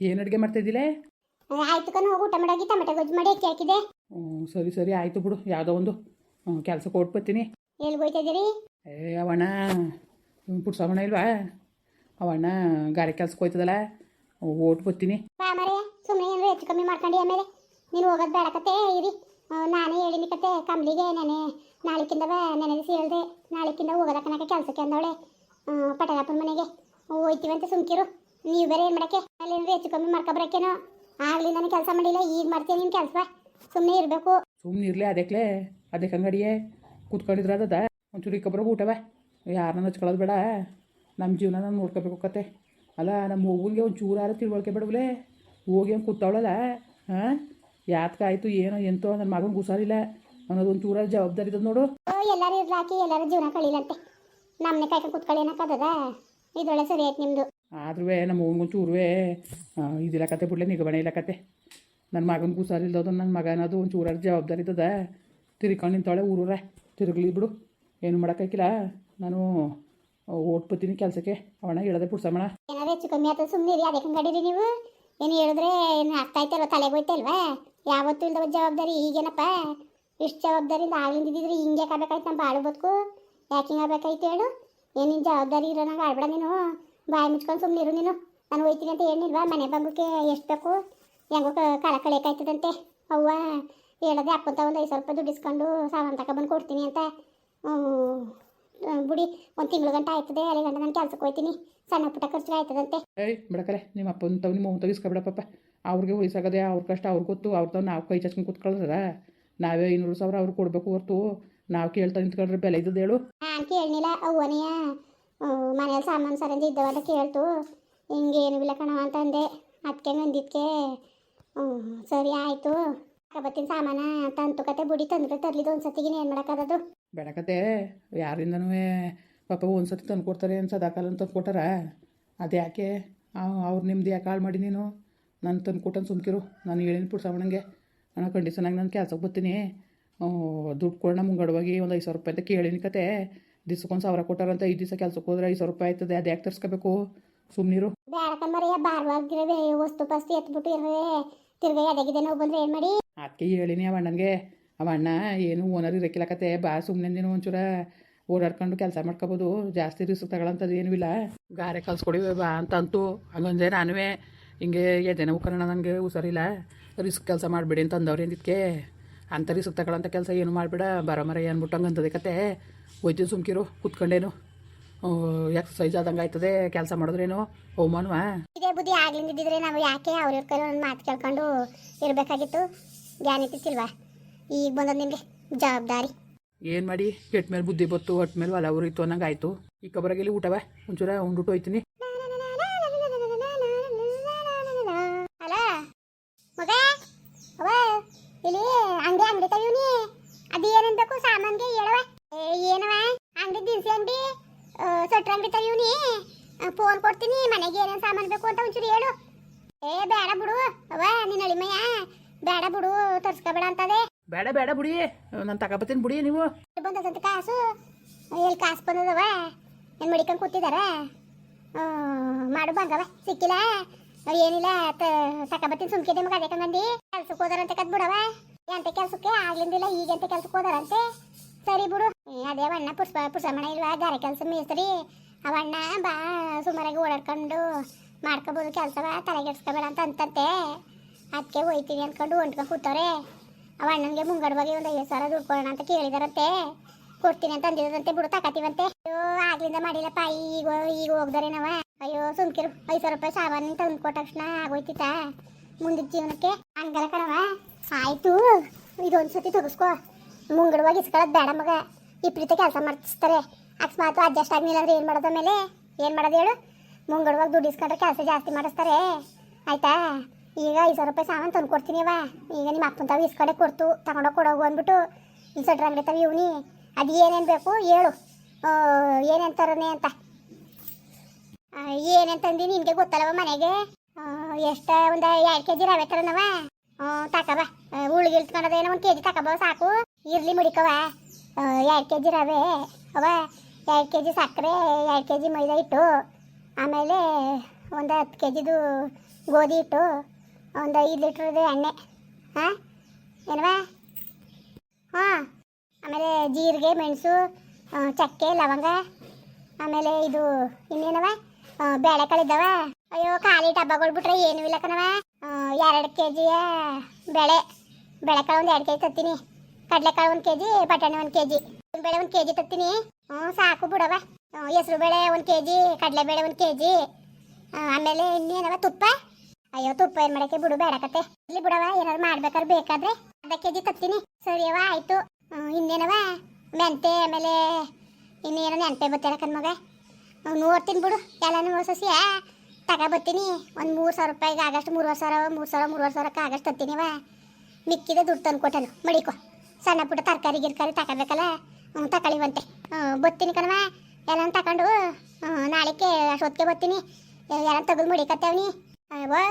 ಏನು ಅಡುಗೆ ಮಾಡ್ತಾಯಿದ್ದಿಲ್ಲ ಆಯ್ತು ಕಣ ಹೋಗಿ ಊಟ ಮಾಡಾಗಿ ಟೊಮೆಟೊ ಗೊಜ್ಜು ಮಾಡಿ ಅಕ್ಕಿ ಹಾಕಿದೆ. ಹ್ಞೂ ಸರಿ ಸರಿ ಆಯಿತು ಬಿಡು ಯಾವುದೋ ಒಂದು. ಕೆಲಸಕ್ಕೆ ಹೊಟ್ಬತ್ತೀನಿ ಎಲ್ಲಿ ಇದೀರಿ ಏ ಅವಣ್ಣ ಪುಟ್ಸವಣ್ಣ ಇಲ್ವಾ? ಅವಣ್ಣ ಗಾರೆ ಕೆಲ್ಸಕ್ಕೆ ಹೋಯ್ತದಲ್ಲ ಓಟ್ ಬರ್ತೀನಿ. ಬಾ ಮರೆ ಸುಮ್ಮನೆ ಏನಾರು ಹೆಚ್ಚು ಕಮ್ಮಿ ಮಾಡ್ಕೊಂಡು ಆಮೇಲೆ ನೀನು ಹೋಗೋದು ಕತೆ ಇರಿ. ನಾನೇ ಹೇಳಿನಿ ಕತೆ ಕಂಬ್ಲಿಗೆ ನೆನೆ ನಾಳಿಕಿಂದವ ನೆನೆ ದಿವಸ ಹೇಳ್ದೆ ನಾಳಿಕಿಂದ ಹೋಗೋದಕ್ಕನಕ ಕೆಲಸಕ್ಕೆ ಅಂದವಳೆ. ಪಟೇಲಪ್ಪನ ಮನೆಗೆ. ಹೋಯ್ತೀವಂತ ಅಂತ ಸುಮ್ಕಿರು. ನೀವು ಬೇರೆ ಏನು ಮಾಡಕ್ಕೆ? ಅಲ್ಲಿ ಏನಾರು ಹೆಚ್ಚು ಕಮ್ಮಿ ಮಾಡ್ಕೊಬರಕ್ಕೇನೋ ಆಗಲಿ ನನಗೆ ಕೆಲಸ ಮಾಡಿಲ್ಲ ಈಗ ಮಾಡ್ತೀನಿ ನಿನ್ನ ಕೆಲಸ? ಸುಮ್ಮನೆ ಇರಬೇಕು. ಸುಮ್ಮನೆ ಇರಲಿ ಅದಕ್ಕೆ ಅದಕ್ಕೆ ಅಂಗಡಿಯೇ ಕೂತ್ಕೊಂಡಿದ್ರೆ ಅದದ ಒಂಚೂರು ಕಬ್ಬರ ಊಟವ ಯಾರನ್ನ ಹಚ್ಕೊಳ್ಳೋದು ಬೇಡ. ನಮ್ಮ ಜೀವನ ನಾನು ನೋಡ್ಕೋಬೇಕು ಕತೆ. ಅಲ್ಲ ನಮ್ಮ ಮಗುವಿಗೆ ಒಂದು ಚೂರಾರು ತಿಳುವಳಿಕೆ ಬೇಡವಲೇ. ಹೋಗಿ ಹಂಗೆ ಕೂತಾವಳಲ್ಲ ಹಾಂ ಯಾತ್ಕಾಯ್ತು ಏನೋ ಎಂತೋ ನನ್ನ ಮಗನ ಹುಷಾರಿಲ್ಲ ಅನ್ನೋದು ಒಂದು ಚೂರಾರು ಜವಾಬ್ದಾರಿ ಇದ್ದದ ನೋಡು. ಎಲ್ಲರೂ ಇರ್ಲಾಕಿ ಎಲ್ಲರೂ ಜೀವನ ಕಳೀಲಂತೆ. ನಮ್ಮನೆ ಕಾಯ್ಕೊಂಡು ಕೂತ್ಕೊಳ್ಳಿ ಏನಕ್ಕದ ಇದೊಳ್ಳೆ ಸರಿ ಆಯ್ತು ನಿಮ್ಮದು ಆದ್ರೂ ನಮ್ಮ ಮಗನಿಗೊಂದು ಚೂರುವೆ ಇದಿಲ್ಲ ಕತೆ ಬಿಡ್ಲೆ ನಿಗಮಣೆ ಇಲ್ಲ ಕತೆ ನನ್ನ ಮಗನಿಗೂ ಹುಷಾರಿಲ್ಲದ ನನ್ನ ಮಗ ಅನ್ನೋದು ಒಂದು ಚೂರಾರು ಜವಾಬ್ದಾರಿ ಇದ್ದದ. ತಿರ್ಕೊಂಡು ನಿಂತಾಳೆ ಊರೂರ. ತಿರುಗಲಿ ಬಿಡು. ಏನು ಮಾಡೋಕ್ಕಾಗಿಲ್ಲ ನಾನು ಓಟ್ಬತ್ತೀನಿ ಕೆಲಸಕ್ಕೆ. ಅವಣ್ಣ ಹೇಳದೆ ಪುಡ್ಸಮ್ಮಣ ಏನಾದ್ರೂ ಹೆಚ್ಚು ಕಮ್ಮಿ ಆಗ್ತದೆ ಸುಮ್ಮನೆ ನೀವು? ಏನು ಹೇಳಿದ್ರೆ ಏನು ಅರ್ಥ ಆಯ್ತಲ್ವ? ತಲೆಗೆ ಹೋಯ್ತಲ್ವಾ ಯಾವತ್ತು ಇಲ್ಲದ ಜವಾಬ್ದಾರಿ. ಈಗೇನಪ್ಪ? ಇಷ್ಟು ಜವಾಬ್ದಾರಿಯಿಂದ ಆಗಿಂದಿದ್ರೆ ಹಿಂಗೆ ಆಗ್ಬೇಕಾಯ್ತು ನಮ್ಮ ಬಾಳು ಬದುಕು? ಯಾಕೆ ಹಿಂಗೆ ಹೇಳು? ಏನು ನಿನ್ನ ಜವಾಬ್ದಾರಿ ಇರೋ ನಂಗೆ ಆಡ್ಬೇಡ ನೀನು. ಬಾಯಿ ಮುಚ್ಕೊಂಡು ಸುಮ್ಮನೆ ಇರು ನೀನು. ನಾನು ಹೋಯ್ತೀನಿ ಅಂತ ಹೇಳಿಲ್ವಾ? ಮನೆ ಬಂಗಕ್ಕೆ ಎಷ್ಟು ಬೇಕು? ಹೆಂಗೋ ಕಳ ಕಾಲ ಕಳಿಯಕಾಯ್ತದಂತೆ. ಅವ್ವ ಹೇಳದೆ ಅಪ್ಪಂತ ಒಂದು ಐದು ಸ್ವಲ್ಪ ದುಡ್ಡು ಇಸ್ಕೊಂಡು ಸಾಮಾನು ತಗೊಬಂದು ಕೊಡ್ತೀನಿ ಅಂತ. ಬಿಡಿ ಒಂದು ತಿಂಗಳು ಗಂಟೆ ಆಯ್ತದೆ. ಅಲ್ಲಿ ಗಂಟೆ ನಾನು ಕೆಲ್ಸಕ್ಕೆ ಹೋಗ್ತೀನಿ ಸಣ್ಣ ಪುಟ್ಟ ಖರ್ಚು ಆಯ್ತದಂತೆ. ಏಯ್ ಬಿಡಕರೆ ನಿಮ್ಮ ಅಪ್ಪನ ತಾವ್ ನಿಮ್ಮ ಅವ್ನ ಇಸ್ಕೊಬಿಡಪ್ಪ ಅವ್ರಿಗೆ ವಯಸ್ಸಾಗದೆ ಅವ್ರ ಕಷ್ಟ ಅವ್ರು ಗೊತ್ತು. ಅವ್ರ ತಾವ್ ನಾವು ಕೈ ಚಚ್ಕೊಂಡು ಕೂತ್ಕೊಳ್ಳೋದ ನಾವೇ ಐನೂರು ಸಾವಿರ ಅವ್ರು ಕೊಡಬೇಕು ಹೊರ್ತು. ನಾವು ಕೇಳ್ತಾ ನಿಂತ್ಕೊಂಡ್ರೆ ಬೆಲೆ ಇದ್ದದ್ದು ಹೇಳು. ನಾನು ಕೇಳಲಿಲ್ಲ ಅವ್ವನೆಯ ಮನೇಲಿ ಸಾಮಾನು ಸರಂಜಿ ಇದ್ದವಲ್ಲ ಕೇಳ್ತು. ಹಿಂಗೆ ಏನು ಇಲ್ಲ ಕಣವ ಅಂತಂದೆ. ಅದಕ್ಕೆ ನಂದಿದ್ಕೆ ಸರಿ ಆಯಿತು. ಬತ್ತಿನ ಸಾಮಾನ, ತಂತು ಕತೆ ಬುಡಿ ತಂದ್ರೆ ತರ್ಲಿದ್ದು ಒಂದು ಸತಿಗೆ ಏನು ಮಾಡೋಕ್ಕಾಗದು ಬೆಳಕತೆ ಯಾರಿಂದನೂ ಪಾಪ ಒಂದು ಸತಿ ತಂದು ಕೊಡ್ತಾರೆ ಏನು ಸದಾಕಾಲ ತಂದು ಕೊಟ್ಟಾರ. ಅದು ಯಾಕೆ ಅವ್ರು ನಿಮ್ದು ಯಾಕೆ ಹಾಳು ಮಾಡಿ ನೀನು. ನಾನು ತಂದು ಕೊಟ್ಟನು ಸುಮ್ಕಿರು. ನಾನು ಹೇಳಿನ ಪುಡ್ಸವಣಂಗೆ ನಾನು ಕಂಡೀಷನಾಗಿ ನಾನು ಕೆಲಸಕ್ಕೆ ಬರ್ತೀನಿ. ದುಡ್ಡು ಕೊಡೋಣ ಮುಂಗಡವಾಗಿ ಒಂದು ಐದು ಸಾವಿರ ರೂಪಾಯಿ ಅಂತ ಕೇಳಿನ ಕತೆ. ದಿವ್ಸಕ್ಕೊಂದು ಸಾವಿರ ಕೊಟ್ಟಾರಂತ ಐದು ದಿವಸ ಕೆಲ್ಸಕ್ಕೆ ಹೋದ್ರೆ ಐದು ಸಾವಿರ ರೂಪಾಯಿ ಆಯ್ತದೆ. ಅದು ಯಾಕೆ ತರಿಸ್ಕೋಬೇಕು ಸುಮ್ಮನಿರು ವಸ್ತು ಪಸ್ತು ಎತ್ಬಿಟ್ಟು ಇರವೆ ತಿರ್ಗಾ ಅದಾಗಿದೆ ನೋವು ಬಂದ್ರೆ ಏನು ಮಾಡಿ? ಅದಕ್ಕೆ ಹೇಳಿನಿ ಅವ ಅಣ್ಣನಿಗೆ ಅವ ಅಣ್ಣ ಏನು ಓನರ್ ಇರಕ್ಕಿಲ್ಲ ಕತೆ ಬಾ ಸುಮ್ಮನೆ ನೀನು ಒಂಚೂರ ಓಡಾಡ್ಕೊಂಡು ಕೆಲಸ ಮಾಡ್ಕೋಬೋದು. ಜಾಸ್ತಿ ರಿಸ್ಕ್ ತಗೊಳ್ಳೋಂಥದ್ದು ಏನೂ ಇಲ್ಲ. ಗಾರೆ ಕಲ್ಸ್ಕೊಡಿ ಬಾ ಅಂತಂತು. ಹಂಗಂದೆ ನಾನುವೇ ಹಿಂಗೆ ಎದೆನ ಉಕ್ಕರಣ ನನಗೆ ಹುಷಾರಿಲ್ಲ. ರಿಸ್ಕ್ ಕೆಲಸ ಮಾಡಬೇಡಿ ಅಂತ ಅಂದವ್ರೆ ಅಂದಿದ್ಕೆ ಅಂಥ ಕೆಲಸ ಏನು ಮಾಡಬೇಡ ಬರೋ ಮರ ಏನು ಹಂಗಂತದೆ ಕತೆ. ಹೋಯ್ತೀನಿ ಸುಮ್ಕಿರು ಕುತ್ಕೊಂಡೇನು. ಎಕ್ಸಸೈಸ್ ಆದಂಗೆ ಆಯ್ತದೆ ಕೆಲಸ ಮಾಡಿದ್ರೇನು? ಅವಮಾನವಾ ಇದೇ ಬುದ್ಧಿ ಆಗ್ಲಿಂದಿದ್ರೆ ನಾವು ಯಾಕೆ ಅವ್ರ ಇವ್ರ ಕೈ ಒಂದು ಮಾತು ಕೇಳ್ಕೊಂಡು ಇರಬೇಕಾಗಿತ್ತು? ಜ್ಞಾನ ಇತ್ತಿಲ್ವಾ ಈಗ ಬಂದದ ನಿಮಗೆ ಜವಾಬ್ದಾರಿ. ಏನು ಮಾಡಿ? ಕೆಟ್ಟ ಮೇಲೆ ಬುದ್ಧಿ ಬತ್ತು ಹೊಟ್ಟ ಮೇಲೆ ಹೊಲ ಇತ್ತು ಅನ್ನಂಗೆ ಆಯಿತು. ಈ ಕಬರಾಗಿಲ್ಲಿ ಊಟವ? ಒಂಚೂರ ಉಂಡುಟ್ಟು ಹೋಯ್ತೀನಿ ಅಲ್ಲ ಮಗ ಅವ ಇಲ್ಲಿ ಅಂಗಡಿ ಅಂಗಡಿ ತೆಗಿವ್ನಿ ಅದು ಏನೇನ್ ಬೇಕು ಸಾಮಾನ್ಗೆ ಹೇಳುವ? ಏನವ? ಅಂಗಡಿ ದಿನಸಿ ಅಂಗಡಿ? ಸಟ್ರ ಅಂಗಡಿ ತೆಗಿವ್ನಿ ಫೋನ್ ಕೊಡ್ತೀನಿ ಮನೆಗೆ ಏನೇನು ಸಾಮಾನು ಬೇಕು ಅಂತ ಒಂಚೂರು ಹೇಳು. ಏ ಬೇಡ ಬಿಡು. ಅವ ನಿನ್ನ ಅಳಿಮಯ್ಯ ಬೇಡ ಬಿಡು ತರ್ಸ್ಕೊಬೇಡ ಅಂತದೆ. ಬೇಡ ಬೇಡ ಬಿಡಿ. ನಾನು ತಗೋಬತ್ತೀನಿ ಬಿಡಿ ನೀವು. ಬಂದದಂತ ಕಾಸು. ಎಲ್ಲಿ ಕಾಸು ಬಂದದವ? ಏನು ಮಡಿಕೊಂಡು ಕೂತಿದಾರ? ಮಾಡು ಬಂಗವ. ಸಿಕ್ಕಿಲ್ಲ? ಏನಿಲ್ಲ ಬತ್ತಿನ ಸುಮ್ಕಿದೆ ಮಗ ಅದೇ ಮಂದಿ ಕೆಲ್ಸಕ್ಕೆ ಹೋದಾರಂತೆ ಕದ್ ಬಿಡವ ಎಂತ ಕೆಲ್ಸಕ್ಕೆ? ಆಗ್ಲಿಂದಿಲ್ಲ ಈಗಂತ ಕೆಲ್ಸಕ್ಕೆ ಹೋದಾರಂತೆ? ಸರಿ ಬಿಡು. ಅದೇ ಅಣ್ಣ ಪುಷ್ಪ ಪುಷ್ಪಮಣ ಇಲ್ವಾ? ಗಾರೆ ಕೆಲಸ ಮೇಸ್ತ್ರಿ. ಅವಣ್ಣ ಬಾ, ಸುಮಾರಾಗಿ ಓಡಾಡ್ಕೊಂಡು ಮಾಡ್ಕೋಬೋದು ಕೆಲಸವ ತಲೆಗೆಡ್ಸ್ಕೋಬೇಡ ಅಂತ ಅಂತಂತೆ. ಅದಕ್ಕೆ ಹೋಯ್ತೀನಿ ಅಂದ್ಕೊಂಡು ಹೊಂಟ್ಕೊಂಡು ಕೂತವ್ರೆ. ಅವ ಅಣ್ಣನಿಗೆ ಮುಂಗಡವಾಗಿ ಒಂದು ಐವತ್ತು ಸಾವಿರ ದುಡ್ಡು ಕೊಡೋಣ ಅಂತ ಕೇಳಿದಾರಂತೆ. ಕೊಡ್ತೀನಿ ಅಂತ ಅಂದಿರೋದಂತೆ ಬಿಡು ತಕತೀವಂತೆ ಅಯ್ಯೋ, ಆಗ್ಲಿಂದ ಮಾಡಿಲ್ಲಪ್ಪ, ಈಗ ಈಗ ಹೋಗ್ದಾರೆ ನಾವ ಅಯ್ಯೋ, ಸುಮ್ಕಿರು, ಐದು ಸಾವಿರ ರೂಪಾಯಿ ಸಾಮಾನು ತಂದು ಕೊಟ್ಟ ತಕ್ಷಣ ಆಗೋಯ್ತಿತ್ತ? ಮುಂದಿನ ಜೀವನಕ್ಕೆ ಹಂಗಲ್ಲ ಕಣವ ಆಯ್ತು, ಇದೊಂದು ಸತಿ ತೆಗಿಸ್ಕೋ. ಮುಂಗಡವಾಗಿ ಇಸ್ಕೊಳ್ಳೋದು ಬೇಡ ಮಗ. ಇಪ್ರೀತಿ ಕೆಲಸ ಮಾಡಿಸ್ತಾರೆ ಅಕಸ್ಮಾತ್ ಅಡ್ಜಸ್ಟ್ ಆಗಲಿಲ್ಲ ಅಂದ್ರೆ ಏನು ಮಾಡೋದ ಮೇಲೆ ಏನು ಮಾಡೋದು ಹೇಳು? ಮುಂಗಡವಾಗಿ ದುಡ್ಡು ಇಸ್ಕೊಂಡ್ರೆ ಕೆಲಸ ಜಾಸ್ತಿ ಮಾಡಿಸ್ತಾರೆ. ಆಯ್ತಾ? ಈಗ ಐದು ಸಾವಿರ ರೂಪಾಯಿ ಸಾಮಾನು ತಂದು ಕೊಡ್ತೀನಿ ಅವ ಈಗ ನಿಮ್ಮ ಅಪ್ಪನ ತಾವು ಇಸ್ಕೊಂಡೆ ಕೊಡ್ತು. ತಗೊಂಡೋಗಿ ಕೊಡೋಗು ಅಂದ್ಬಿಟ್ಟು ಇಲ್ಲಿ ಸಟ್ರ ಅಂಗಡಿ ತಾವು ಇವ್ನಿ. ಅದು ಏನೇನು ಬೇಕು ಹೇಳು. ಏನೇನು ತರನೇ ಅಂತ. ಏನೇನ್ ತಂದಿ ನಿನ್ಗೆ ಗೊತ್ತಲ್ಲವ ಮನೆಗೆ? ಎಷ್ಟು ಒಂದು ಎರಡು ಕೆ ಜಿ ರವೆ ತರನವ ತಕಬ ಉಳ್ಗಿ ಏನೋ ಒಂದು ಕೆ ಜಿ ತಕಬ ಸಾಕು. ಇರ್ಲಿ ಮುಡಿಕವ ಎರಡು ಕೆ ಜಿ ರವೆ ಅವ. ಎರಡು ಕೆ ಜಿ ಸಕ್ಕರೆ, ಎರಡು ಕೆ ಜಿ ಮೈದಾ ಹಿಟ್ಟು. ಆಮೇಲೆ ಒಂದು ಹತ್ತು ಕೆ ಜಿದು ಗೋಧಿ ಹಿಟ್ಟು. ಒಂದು ಐದು ಲೀಟ್ರದ್ದು ಎಣ್ಣೆ. ಹಾಂ ಏನವ ಹಾಂ. ಆಮೇಲೆ ಜೀರಿಗೆ, ಮೆಣಸು ಚಕ್ಕೆ, ಲವಂಗ. ಆಮೇಲೆ ಇದು ಇನ್ನೇನವ ಆ, ಬೇಳೆಕಾಳು ಇದ್ದಾವ ಅಯ್ಯೋ ಖಾಲಿ ಡಬ್ಬಗಳು ಬಿಟ್ರೆ ಏನೂ ಇಲ್ಲ ಕಣವ ಎರಡು ಕೆ ಜಿಯ ಬೇಳೆ. ಬೇಳೆಕಾಳು ಒಂದು ಎರಡು ಕೆ ಜಿ ತತ್ತೀನಿ. ಕಡಲೆಕಾಳು ಒಂದು ಕೆ ಜಿ ಬಟಾಣಿ ಒಂದು ಕೆ ಜಿ ಬೇಳೆ ಒಂದು ಕೆ ಜಿ ತತ್ತೀನಿ. ಹ್ಞೂ ಸಾಕು ಬಿಡವ ಹೆಸರು ಬೇಳೆ ಒಂದು ಕೆ ಜಿ ಕಡಲೆಬೇಳೆ ಒಂದು ಕೆ ಜಿ ಆಮೇಲೆ ಇನ್ನೇನವ ತುಪ್ಪ. ಅಯ್ಯೋ ತುಪ್ಪ ಏನು ಮಾಡಕ್ಕೆ ಬಿಡು ಬೇಡ ಕತೆ. ಇಲ್ಲಿ ಬಿಡವ ಏನಾದ್ರು ಮಾಡ್ಬೇಕಾದ್ರೆ ಬೇಕಾದ್ರೆ. ಅರ್ಧ ಕೆ ಜಿ ತತ್ತೀನಿ ಸರಿಯವ ಆಯಿತು. ಇನ್ನೇನವ ಮೆಂತೆ ಆಮೇಲೆ ಇನ್ನೇನೋ ನೆನಪೆ ಬತ್ತಿಲ್ಲ ಕಣ್ಮಗ? ನೋಡ್ತೀನಿ ಬಿಡು ಎಲ್ಲನೂ ಸಸಿ. ತಗೊಬತ್ತೀನಿ ಒಂದು ಮೂರು ಸಾವಿರ ರೂಪಾಯಿಗೆ ಆಗಸ್ಟ್ ಮೂರುವರೆ ಸಾವಿರ, ಮೂರು ಸಾವಿರ, ಮೂರುವರೆ ಸಾವಿರಕ್ಕೆ ಆಗಷ್ಟು ವಾ ಮಿಕ್ಕಿದ ದುಡ್ಡು ತಂದು ಕೊಟ್ಟನು. ಮಡಿಕೊ. ಸಣ್ಣ ಪುಟ್ಟ ತರಕಾರಿ, ಗಿರ್ಕಾರಿ ತಗೋಬೇಕಲ್ಲ? ಹ್ಞೂ ತಗೊಳ್ಳಿವಂತೆ ಬತ್ತೀನಿ ಕಣವ ಎಲ್ಲ ತಗೊಂಡು ನಾಳೆಗೆ ಅಷ್ಟೊತ್ತಿಗೆ ಬತ್ತೀನಿ ಎಲ್ಲ ತೆಗೆದು ಮಡಿಕತ್ತೇವನಿ ಅಯ್ಯೋ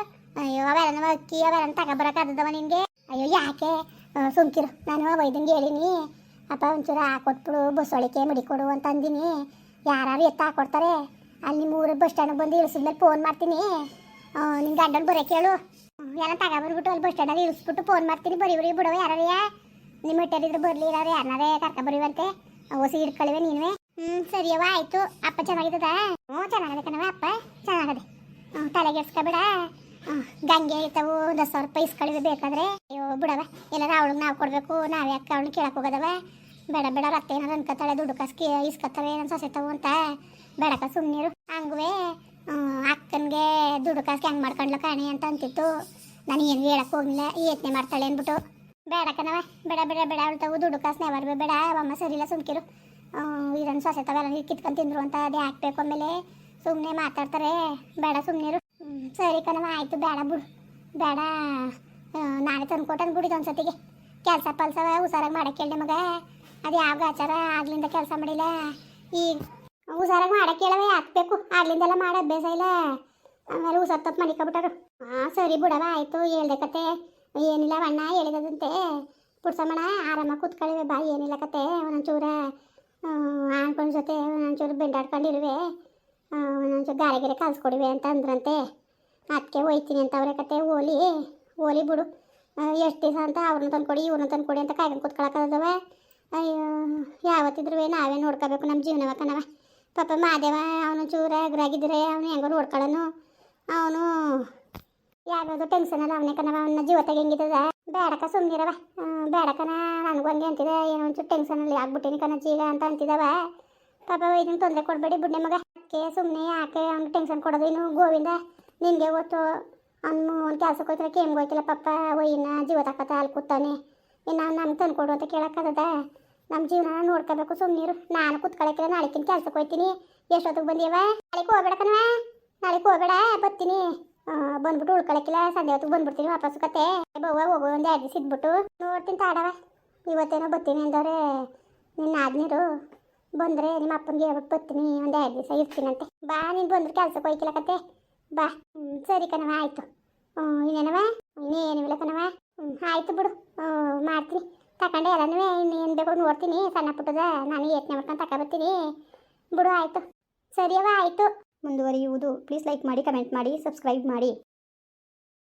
ಅಯ್ಯೋ ಅವೆಲ್ಲ ಅಕ್ಕಿ ಅವೆಲ್ಲ ತಗೊಬರಕ್ಕಾದವ ನಿನಗೆ. ಅಯ್ಯೋ, ಯಾಕೆ? ಸುಂಕಿರು ನಾನು ವೈದ್ಯಂಗೆ ಹೇಳಿನಿ. ಅಪ್ಪ ಒಂಚೂರು ಹಾಕೊಟ್ಬಿಡು ಬಸ್ಸೊಳಿಕೆ ಮಡಿಕೊಡು ಅಂತ ಅಂದಿನಿ. ಯಾರು ಎತ್ತ ಹಾಕೊಡ್ತಾರೆ ಅಲ್ಲಿ ಮೂರು ಬಸ್ ಸ್ಟ್ಯಾಂಡ್ ಬಂದು ಇಳಿಸಿದ್ಮೇಲೆ ಫೋನ್ ಮಾಡ್ತೀನಿ. ನಿನ್ನ ಗಂಡನ ಬರೋಕೆ ಹೇಳು ಹ್ಮ್, ಎಲ್ಲ ತಗೊಬಂದ್ಬಿಟ್ಟು ಅಲ್ಲಿ ಬಸ್ ಸ್ಟ್ಯಾಂಡಲ್ಲಿ ಇಳಿಸ್ಬಿಟ್ಟು ಫೋನ್ ಮಾಡ್ತೀನಿ. ಬರೀ ಬರೀ ಬಿಡವ ಯಾರೇ ನಿಮ್ಮ ಹೊಟ್ಟೆಲಿದ್ರೆ ಬರಲಿ ಇರೋರು ಯಾರನ್ನಾರೇ ಕರ್ಕ ಬರೀವಂತೆ. ಹೊಸಿ ಇಟ್ಕೊಳ್ಳಿವೆ ನೀನುವೆ. ಹ್ಞೂ ಸರಿಯವ ಆಯಿತು. ಅಪ್ಪ ಚೆನ್ನಾಗಿದ್ದದ? ಹ್ಞೂ ಚೆನ್ನಾಗದೆ ಕಣವ ಅಪ್ಪ. ಚೆನ್ನಾಗದೆ. ಹ್ಞೂ ತಲೆಗೆಡ್ಸ್ಕೊಬೇಡ ಹ್ಮ್, ಗಂಗೆ ಇರ್ತಾವು ಒಂದು ಸಾವಿರ ರೂಪಾಯಿ ಇಸ್ಕೊಳ್ಳಿವೆ ಬೇಕಾದ್ರೆ. ಅಯ್ಯೋ ಬಿಡವ ಏನಾರ ಅವಳಿಗೆ ನಾವು ಕೊಡಬೇಕು. ನಾವೇ ಅಕ್ಕ ಅವ್ನು ಕೇಳಕ್ಕೆ ಹೋಗೋದವ ಬೇಡ ಬೇಡ ರಕ್ತ ಏನಾದ್ರು ಅನ್ಕೋತಾಳೆ, ದುಡ್ಡು ಕಸ್ಕಿ ಇಸ್ಕೊತವೆ ನನ್ನ ಸಸೆತಾವು ಅಂತ. ಬೇಡಕ ಸುಮ್ಮನಿರು ಹಂಗುವೆ ಅಕ್ಕನಿಗೆ ದುಡ್ಡು ಕಾಸು ಹೆಂಗೆ ಮಾಡ್ಕೊಂಡ್ಲ ಕಾಣಿ ಅಂತ ಅಂತಿತ್ತು. ನಾನು ಏನು ಹೇಳಕ್ಕೆ ಹೋಗಿಲ್ಲ ಯತ್ನೆ ಮಾಡ್ತಾಳೆ ಅಂದ್ಬಿಟ್ಟು. ಬೇಡ ಕಣವ ಬೇಡ ಬೇಡ ಬೇಡ ಅಳ್ತಾವು ದುಡ್ಡು ಕಾಸು ನೆವರ್ಬೇ ಬೇಡ ಅಮ್ಮ ಸರಿಲ್ಲ ಸುಮ್ಕಿರು ಇದನ್ನು ಸೊಸೆತವೆಲ್ಲ ಕಿತ್ಕೊಂಡು ತಿಂದ್ರು ಅಂತ ಅದೇ ಹಾಕ್ಬೇಕು ಆಮೇಲೆ. ಸುಮ್ಮನೆ ಮಾತಾಡ್ತಾರೆ, ಬೇಡ ಸುಮ್ಮನಿರು ಸರಿ ಕಣವ ಆಯಿತು, ಬೇಡ ಬಿಡು. ಬೇಡ ನಾಳೆ ತಂದ್ಕೊಟ್ಟನ್ ಒಂದು ಸತಿಗೆ ಕೆಲಸ ಪಲ್ಸವ ಹುಷಾರಾಗಿ ಮಾಡಕ್ಕೆ ಹೇಳಿ ಮಗ. ಅದು ಯಾವ ಆಚಾರ, ಆಗ್ಲಿಂದ ಕೆಲಸ ಮಾಡಿಲ್ಲ. ಈಗ ಹುಷಾರಾಗಿ ಮಾಡಕ್ಕೆ ಹೇಳವೆ ಹಾಕ್ಬೇಕು ಆಗ್ಲಿಂದೆಲ್ಲ ಮಾಡೋ, ಅಭ್ಯಾಸ ಇಲ್ಲ. ಆಮೇಲೆ ಹುಷಾರ್ ತಪ್ಪು ಮನಿಕೊಬಿಟ್ಟರು ಹಾಂ ಸರಿ ಬಿಡವ, ಆಯಿತು, ಹೇಳ್ದೆ ಕತೆ. ಏನಿಲ್ಲ ಅಣ್ಣ ಹೇಳಿದಂತೆ ಪುಡ್ಸಮ್ಮಣ ಆರಾಮಾಗಿ ಕೂತ್ಕೊಳ್ಳಿವೆ ಬಾ, ಏನಿಲ್ಲ ಕತೆ. ಒಂದೊಂಚೂರ ಆಣ್ಕೊಂಡ್ ಜೊತೆ, ಒಂದೊಂಚೂರು ಬೆಂಡಾಡ್ಕೊಂಡಿರುವೆ. ಒಂದೊಂಚೂರು ಗಾರೆ ಗಿರೆ ಕಲ್ಸ್ಕೊಡಿವೆ ಅಂತ ಅಂದ್ರಂತೆ. ಅದಕ್ಕೆ ಹೋಯ್ತೀನಿ ಅಂತ ಅವ್ರೆ ಕತೆ. ಓಲಿ ಓಲಿ ಬಿಡು. ಎಷ್ಟು ದಿವಸ ಅಂತ ಅವ್ರನ್ನ ತಂದ್ಕೊಡಿ, ಇವ್ರನ್ನ ತಂದ್ಕೊಡಿ ಅಂತ ಕಾಯ್ಕೊಂಡು ಕೂತ್ಕೊಳಕ್ಕದವ ಅಯ್ಯೋ, ಯಾವತ್ತಿದ್ರು ನಾವೇ ನೋಡ್ಕೋಬೇಕು ನಮ್ಮ ಜೀವನವ ಕಣವ ಪಾಪ ಮಾದೇವ, ಅವನು ಚೂರ ಅಗ್ರಾಗಿದ್ರೆ ಅವನು ಹೆಂಗೋ ನೋಡ್ಕೊಳ್ಳೋನು ಅವನು ಯಾವ್ಯಾವುದು ಟೆನ್ಷನ್ ಅಲ್ಲ ಅವನೇ ಕಣವ ಅವನ ಜೀವ ಹೆಂಗಿದ್ದದ? ಬೇಡಕ ಸುಮ್ಮನಿರವ ಬೇಡಕನ ನನಗೂ ಹಂಗೆ ಅಂತಿದೆ. ಏನೋ ಒಂಚೂರು ಟೆನ್ಷನಲ್ಲಿ ಆಗ್ಬಿಟ್ಟಿನಿ ಕಣ ಜೀವ ಅಂತ ಅಂತಿದವ. ಪಾಪ ಇದನ್ನು ತೊಂದರೆ ಕೊಡಬೇಡಿ ಬುಡ್ಡೆ ಮಗ. ಯಾಕೆ ಸುಮ್ಮನೆ ಯಾಕೆ ಅವ್ನು ಟೆನ್ಷನ್ ಕೊಡೋದು? ಇನ್ನು ಗೋವಿಂದ ನಿನಗೆ ಗೊತ್ತು. ಅವ್ನು ಒಂದು ಕೆಲ್ಸಕ್ಕೆ ಹೋಯ್ತಾರೆ ಕೇಮ್ಗೆ ಹೋಯ್ತಿಲ್ಲ ಪಾಪ. ಒಯ್ಯಿನ ಜೀವ ತಕ್ಕತ್ತ ಅಲ್ಲಿ ಕೂತಾನೆ. ಇನ್ನು ನಾನು ತಂದು ತಂದ್ಕೊಡು ಅಂತ ಕೇಳೋಕ್ಕದ ನಮ್ಮ ಜೀವನ ನೋಡ್ಕೋಬೇಕು ಸುಮ್ಮನಿರು ನಾನು ಕುತ್ಕೊಳಕ್ಕಿಲ್ಲ ನಾಳೆಕಿನ ಕೆಲ್ಸಕ್ಕೆ ಹೋಯ್ತೀನಿ. ಎಷ್ಟೊತ್ತಿಗೆ ಬಂದೀವ ನಾಳೆಗೆ ಹೋಗ್ಬೇಡ ಕಣವ ನಾಳೆಗೆ ಹೋಗ್ಬೇಡ, ಬರ್ತೀನಿ. ಬಂದ್ಬಿಟ್ಟು ಉಳ್ಕೊಳಕ್ಕಿಲ್ಲ ಸಂಜೆ ಹೊತ್ತಿಗೆ ಬಂದ್ಬಿಡ್ತೀನಿ ವಾಪಸ್ ಕತೆ. ಬವ್ವ, ಹೋಗೋ, ಒಂದು ಎರಡು ದಿವಸ ಇದ್ಬಿಟ್ಟು. ನೋಡ್ತೀನಿ ತಾಡವ ಇವತ್ತೇನೋ ಬರ್ತೀನಿ ಅಂದವ್ರೆ. ನಿನ್ನ ಆದ್ನೀರು ಬಂದರೆ ನಿಮ್ಮ ಅಪ್ಪನಿಗೆ ಹೇಳ್ಬಿಟ್ಟು ಬರ್ತೀನಿ. ಒಂದು ಎರಡು ದಿವಸ ಇರ್ತೀನಂತೆ. ಬಾ, ನೀನು ಬಂದ್ರೆ ಕೆಲ್ಸಕ್ಕೆ ಹೋಯ್ಕಿಲ್ಲ ಕತೆ. ಬಾ. ಸರಿ ಕಣವ ಆಯಿತು. ಇನ್ನೇನವ ಇನ್ನೇನಿಲ್ಲ ಕಣವ ಆಯಿತು ಬಿಡು. ಮಾಡ್ತೀನಿ. ತಗೊಂಡೆ ಎಲ್ಲನೂ. ಇನ್ನೇನು ಬೇಕು ನೋಡ್ತೀನಿ. ಸಣ್ಣ ಪುಟ್ಟದ ನಾನು ಯೋಚನೆ ಮಾಡ್ಕೊಂಡು ತಗೊಬರ್ತೀನಿ ಬಿಡು, ಆಯಿತು. ಸರಿಯವ ಆಯಿತು. ಮುಂದುವರಿಯುವುದು. ಪ್ಲೀಸ್ ಲೈಕ್ ಮಾಡಿ ಕಮೆಂಟ್ ಮಾಡಿ ಸಬ್ಸ್ಕ್ರೈಬ್ ಮಾಡಿ.